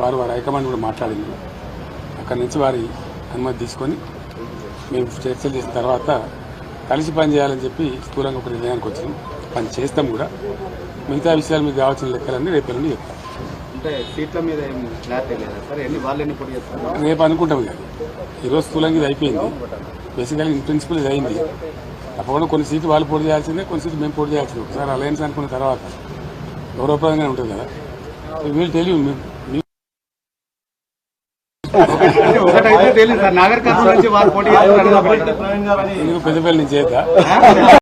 వారు వారి హైకమాండ్ కూడా మాట్లాడింది. అక్కడి నుంచి వారి అనుమతి తీసుకొని మేము చర్చలు చేసిన తర్వాత కలిసి పని చేయాలని చెప్పి స్థూలంగా ఒక నిర్ణయానికి వచ్చినాం. పని చేస్తాం కూడా. మిగతా విషయాలు మీకు కావాల్సిన లెక్కలన్నీ రేపు ఎల్లుండి చెప్తాం. మీద రేపు అనుకుంటాం ఇక. ఈరోజు స్థూలంగా ఇది అయిపోయింది. బేసికల్గా ఇన్ ప్రిన్సిపల్ ఇది అయింది. తప్పకుండా కొన్ని సీట్లు వాళ్ళు పోటీ చేయాల్సిందే కొన్ని సీట్లు మేము పోటీ చేయాల్సిందే. ఒకసారి అలయన్స్ అనుకున్న తర్వాత గౌరవప్రదంగా ఉంటుంది కదా. వీళ్ళు తెలియదు అంటే ఒకటైతే తెలియదు సార్. నాగర్ కర్నూలు నుంచి వారు పోటీ చేస్తారు పెద్దపల్లి నుంచి చేద్దా